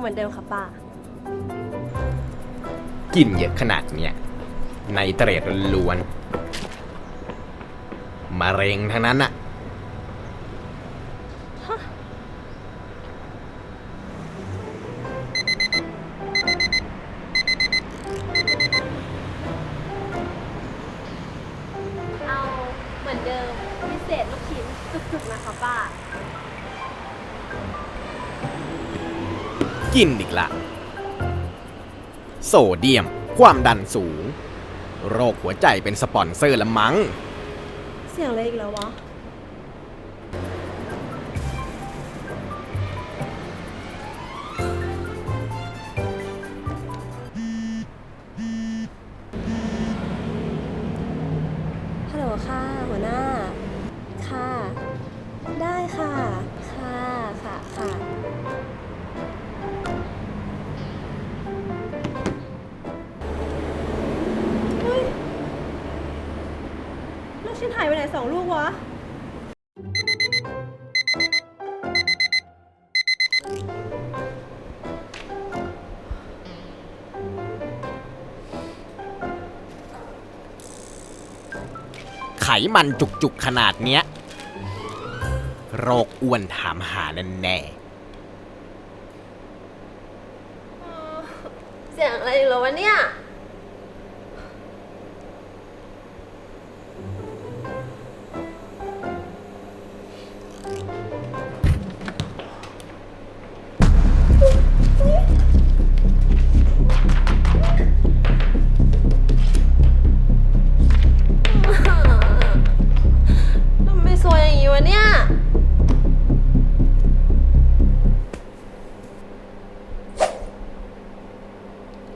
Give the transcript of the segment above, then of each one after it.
เหมือนเดิมค่ะป้า กินเยอะขนาดเนี้ยในเตรดล้วนๆมะเร็งทั้งนั้นอะเอาเหมือนเดิมพิเศษลูกชิ้นจุกๆนะคะป้า กินอีกละ โซเดียม ความดันสูง โรคหัวใจเป็นสปอนเซอร์ละมั้ง เสียงอะไรอีกแล้ววะ ไปไหนสองลูกวะ ไขมันจุกๆขนาดเนี้ย โรคอ้วนถามหาแน่เสียงอะไรอีกแล้ววะเนี่ย ทำไมสวยอย่างนี้วะเนี่ย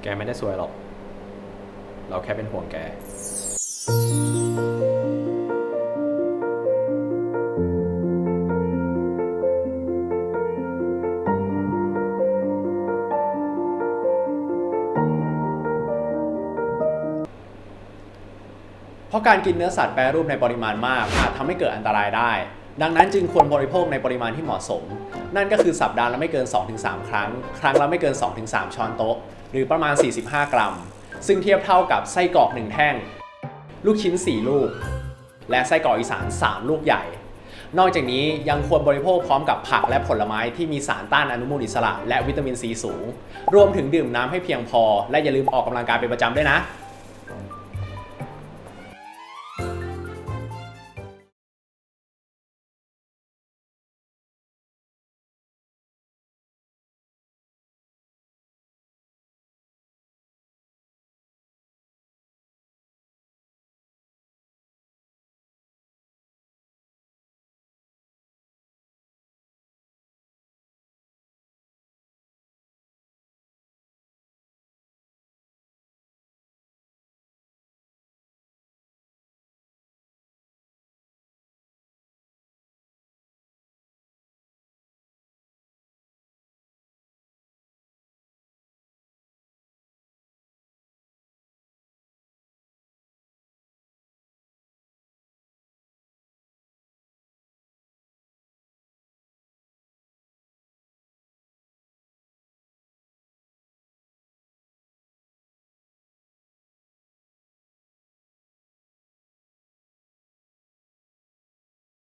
แกไม่ได้ซวยหรอก เราแค่เป็นห่วงแก ราะการกินเนื้อสัตว์แปรรูปในปริมาณมากอาจทำให้เกิดอันตรายได้ ดังนั้นจึงควรบริโภคในปริมาณที่เหมาะสม นั่นก็คือสัปดาห์ละไม่เกิน 2-3 ครั้ง ครั้งละไม่เกิน 2-3 ช้อนโต๊ะ หรือประมาณ 45 กรัม ซึ่งเทียบเท่ากับไส้กรอก 1 แท่ง ลูกชิ้น 4 ลูก และไส้กรอกอีสาน 3 ลูกใหญ่ นอกจากนี้ยังควรบริโภคพร้อมกับผักและผลไม้ที่มีสารต้านอนุมูลอิสระ และวิตามินซีสูง รวมถึงดื่มน้ำให้เพียงพอ และอย่าลืมออกกำลังกายเป็นประจำด้วยนะ